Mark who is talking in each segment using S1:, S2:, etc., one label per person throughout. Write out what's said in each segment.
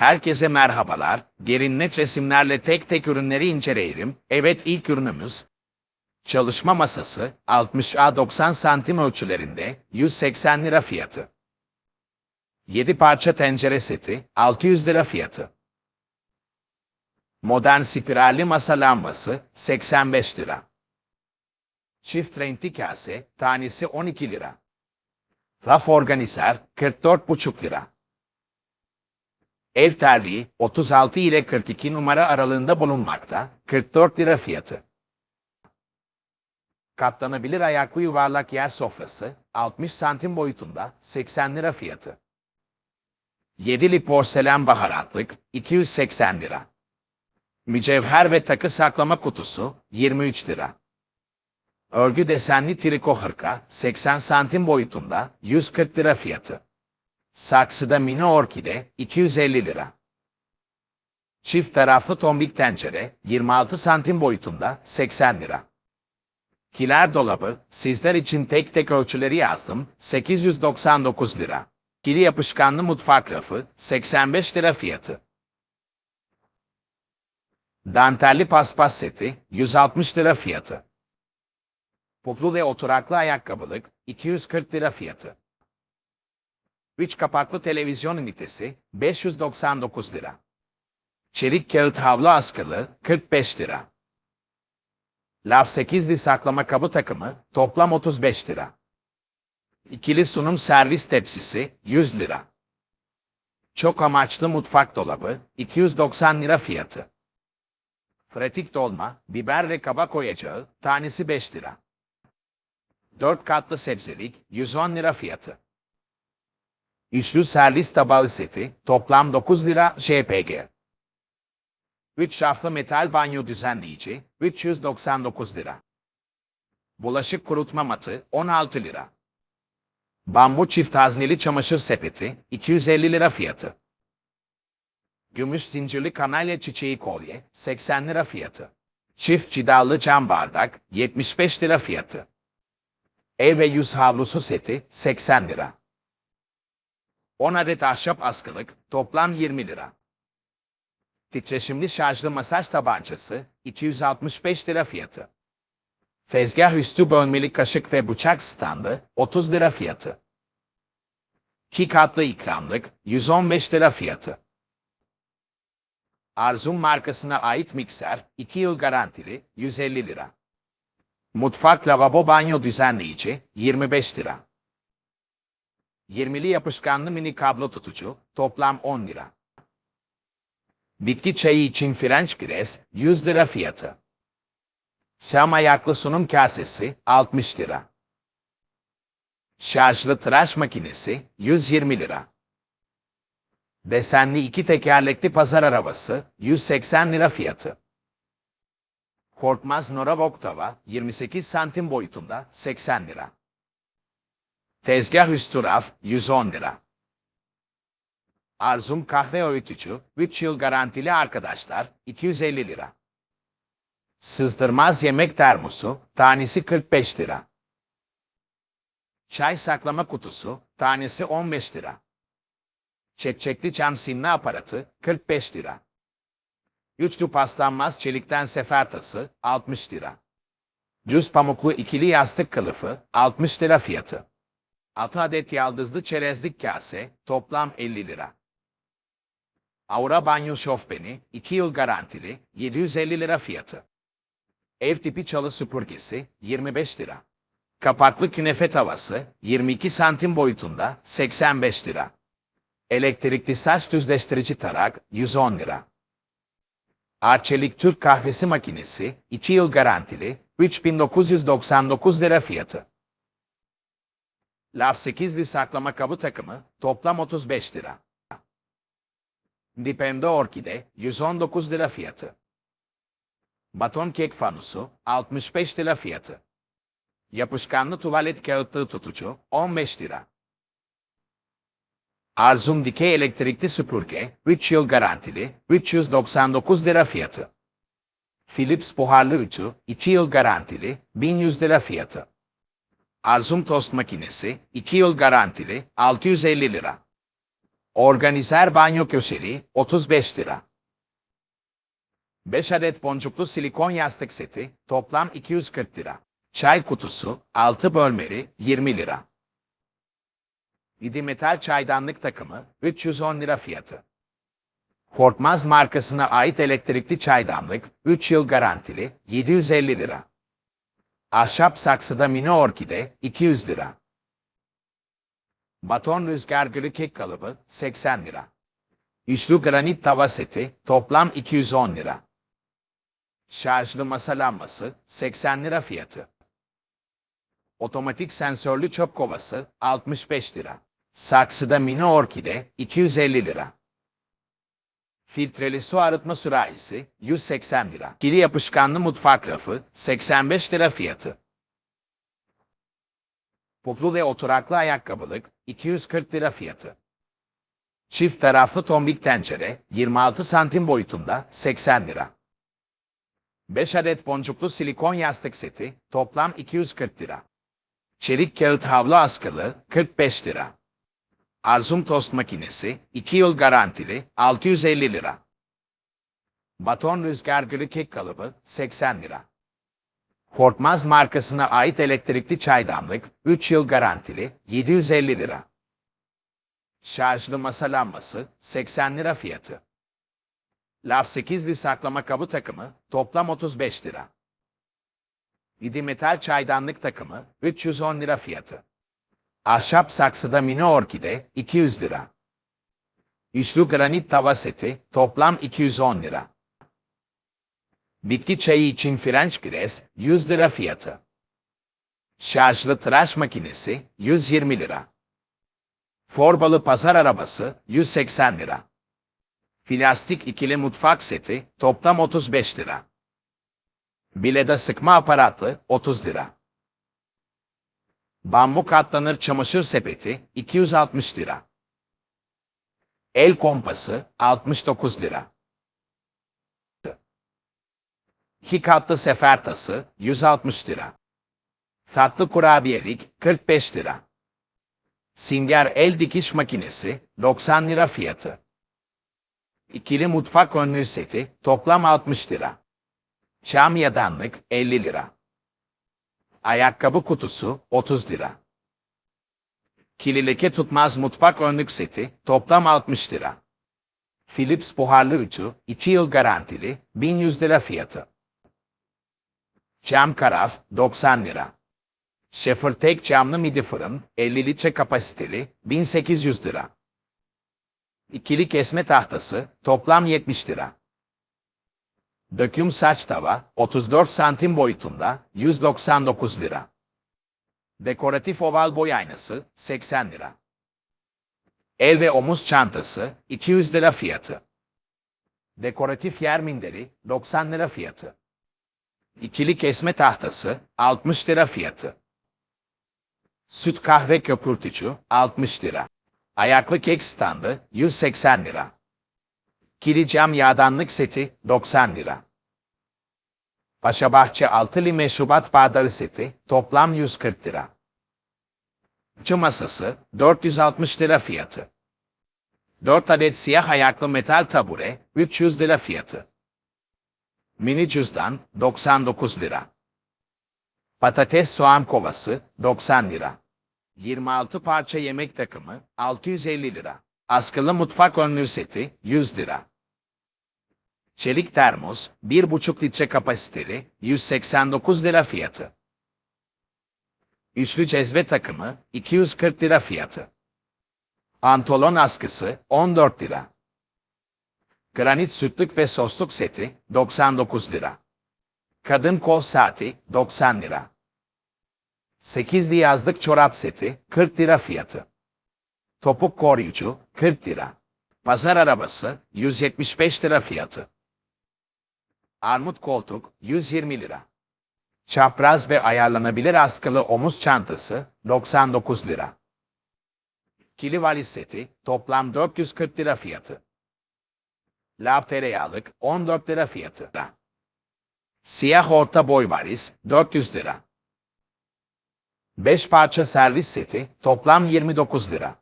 S1: Herkese merhabalar. Derin net resimlerle tek tek ürünleri inceleyelim. Evet ilk ürünümüz çalışma masası 60A 90 santim ölçülerinde 180 lira fiyatı. 7 parça tencere seti 600 lira fiyatı. Modern spiralli masa lambası 85 lira. Çift renkli kase tanesi 12 lira. Raf organizer 44,5 lira. Ev terliği 36 ile 42 numara aralığında bulunmakta. 44 lira fiyatı. Katlanabilir ayaklı yuvarlak yer sofrası 60 santim boyutunda 80 lira fiyatı. Yedili porselen baharatlık 280 lira. Mücevher ve takı saklama kutusu 23 lira. Örgü desenli triko hırka 80 santim boyutunda 140 lira fiyatı. Saksıda mini orkide 250 lira. Çift taraflı tombik tencere 26 santim boyutunda 80 lira. Kiler dolabı sizler için tek tek ölçüleri yazdım 899 lira. Kili yapışkanlı mutfak rafı 85 lira fiyatı. Dantelli paspas seti 160 lira fiyatı. Puplu ve oturaklı ayakkabılık 240 lira fiyatı. 3 kapaklı televizyon ünitesi 599 lira. Çelik kağıt havlu askılı 45 lira. Lav 8'li saklama kabı takımı toplam 35 lira. İkili sunum servis tepsisi 100 lira. Çok amaçlı mutfak dolabı 290 lira fiyatı. Fretik dolma, biber ve kabak oyacağı tanesi 5 lira. 4 katlı sebzelik 110 lira fiyatı. Üçlü servis tabağı seti toplam 9 lira JPG. 3 şaflı metal banyo düzenleyici 399 lira. Bulaşık kurutma matı 16 lira. Bambu çift hazneli çamaşır sepeti 250 lira fiyatı. Gümüş zincirli kanalya çiçeği kolye 80 lira fiyatı. Çift cidallı cam bardak 75 lira fiyatı. Ev ve yüz havlusu seti 80 lira. 10 adet ahşap askılık toplam 20 lira. Titreşimli şarjlı masaj tabancası 265 lira fiyatı. Tezgah üstü bölmeli kaşık ve bıçak standı 30 lira fiyatı. 2 katlı ikramlık 115 lira fiyatı. Arzum markasına ait mikser 2 yıl garantili 150 lira. Mutfak lavabo banyo düzenleyici 25 lira. 20'li yapışkanlı mini kablo tutucu toplam 10 lira. Bitki çayı için French Press 100 lira fiyatı. Şam ayaklı sunum kasesi 60 lira. Şarjlı tıraş makinesi 120 lira. Desenli iki tekerlekli pazar arabası 180 lira fiyatı. Korkmaz Nora Oktava 28 santim boyutunda 80 lira. Tezgah üstü raf 110 lira. Arzum kahve öğütücü 3 yıl garantili arkadaşlar 250 lira. Sızdırmaz yemek termosu tanesi 45 lira. Çay saklama kutusu tanesi 15 lira. Çekçekli cam sinne aparatı 45 lira. Üçlü paslanmaz çelikten sefer tası 60 lira. Düz pamuklu ikili yastık kılıfı 60 lira fiyatı. 6 adet yaldızlı çerezlik kase toplam 50 lira. Aura banyo şofbeni 2 yıl garantili 750 lira fiyatı. Ev tipi çalı süpürgesi 25 lira. Kapaklı künefe tavası 22 santim boyutunda 85 lira. Elektrikli saç düzleştirici tarak 110 lira. Arçelik Türk kahvesi makinesi 2 yıl garantili 3999 lira fiyatı. Laf 8'li saklama kabı takımı toplam 35 lira. Dipende Orkide 119 lira fiyatı. Baton kek fanusu 65 lira fiyatı. Yapışkanlı tuvalet kağıtlığı tutucu 15 lira. Arzum dikey elektrikli süpürge 3 yıl garantili 399 lira fiyatı. Philips buharlı ütü 2 yıl garantili 1100 lira fiyatı. Arzum tost makinesi 2 yıl garantili 650 lira. Organizer banyo köşeli 35 lira. 5 adet boncuklu silikon yastık seti toplam 240 lira. Çay kutusu 6 bölmeli 20 lira. Vidi metal çaydanlık takımı 310 lira fiyatı. Korkmaz markasına ait elektrikli çaydanlık 3 yıl garantili 750 lira. Ahşap saksıda mini orkide 200 lira. Baton rüzgar gülü kek kalıbı 80 lira. Üçlü granit tava seti toplam 210 lira. Şarjlı masa lambası 80 lira fiyatı. Otomatik sensörlü çöp kovası 65 lira. Saksıda mini orkide 250 lira. Filtreli su arıtma sürahisi 180 lira. Kili yapışkanlı mutfak rafı 85 lira fiyatı. Puplu ve oturaklı ayakkabılık 240 lira fiyatı. Çift taraflı tombik tencere 26 santim boyutunda 80 lira. 5 adet boncuklu silikon yastık seti toplam 240 lira. Çelik kağıt havlu askılı 45 lira. Arzum tost makinesi 2 yıl garantili 650 lira. Baton rüzgar gülü kek kalıbı 80 lira. Korkmaz markasına ait elektrikli çaydanlık 3 yıl garantili 750 lira. Şarjlı masa lambası 80 lira fiyatı. Laf 8'li saklama kabı takımı toplam 35 lira. Vidi metal çaydanlık takımı 310 lira fiyatı. Ahşap saksıda mini orkide 200 lira. Üçlü granit tava seti toplam 210 lira. Bitki çayı için French Press 100 lira fiyatı. Şarjlı tıraş makinesi 120 lira. Forbalı pazar arabası 180 lira. Plastik ikili mutfak seti toplam 35 lira. Bileda sıkma aparatı 30 lira. Bambu katlanır çamaşır sepeti 260 lira. El kompası 69 lira. İki katlı sefer tası 160 lira. Tatlı kurabiyelik 45 lira. Singer el dikiş makinesi 90 lira fiyatı. İkili mutfak önlüğü seti toplam 60 lira. Çam yadanlık 50 lira. Ayakkabı kutusu 30 lira. Kili tutmaz mutfak önlük seti toplam 60 lira. Philips buharlı ütü 2 yıl garantili 1100 lira fiyatı. Cam karaf 90 lira. Şefir tek camlı midi fırın 50 litre kapasiteli 1800 lira. İkili kesme tahtası toplam 70 lira. Döküm saç tava 34 santim boyutunda 199 lira. Dekoratif oval boy aynası 80 lira. El ve omuz çantası 200 lira fiyatı. Dekoratif yer minderi 90 lira fiyatı. İkili kesme tahtası 60 lira fiyatı. Süt kahve köpürtücü 60 lira. Ayaklı kek standı 180 lira. Kili cam yağdanlık seti 90 lira. Paşabahçe altılı meşrubat bardağı seti toplam 140 lira. Çı masası 460 lira fiyatı. 4 adet siyah ayaklı metal tabure 300 lira fiyatı. Mini cüzdan 99 lira. Patates soğan kovası 90 lira. 26 parça yemek takımı 650 lira. Askılı mutfak önlüğü seti 100 lira. Çelik termos 1,5 litre kapasiteli 189 lira fiyatı. Üçlü cezve takımı 240 lira fiyatı. Antolon askısı 14 lira. Granit sütlük ve sosluk seti 99 lira. Kadın kol saati 90 lira. 8'li yazlık çorap seti 40 lira fiyatı. Topuk koruyucu 40 lira. Pazar arabası 175 lira fiyatı. Armut koltuk 120 lira. Çapraz ve ayarlanabilir askılı omuz çantası 99 lira. Kili valiz seti toplam 440 lira fiyatı. Lab tereyağlık 14 lira fiyatı. Siyah orta boy valiz 400 lira. 5 parça servis seti toplam 29 lira.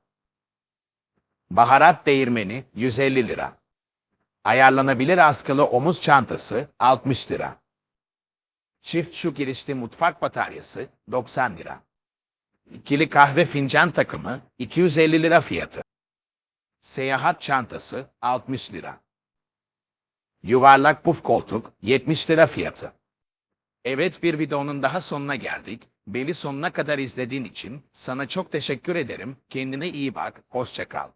S1: Baharat değirmeni 150 lira. Ayarlanabilir askılı omuz çantası 60 lira. Çift şu girişli mutfak bataryası 90 lira. İkili kahve fincan takımı 250 lira fiyatı. Seyahat çantası 60 lira. Yuvarlak puf koltuk 70 lira fiyatı. Evet bir videonun daha sonuna geldik. Beni sonuna kadar izlediğin için sana çok teşekkür ederim. Kendine iyi bak. Hoşça kal.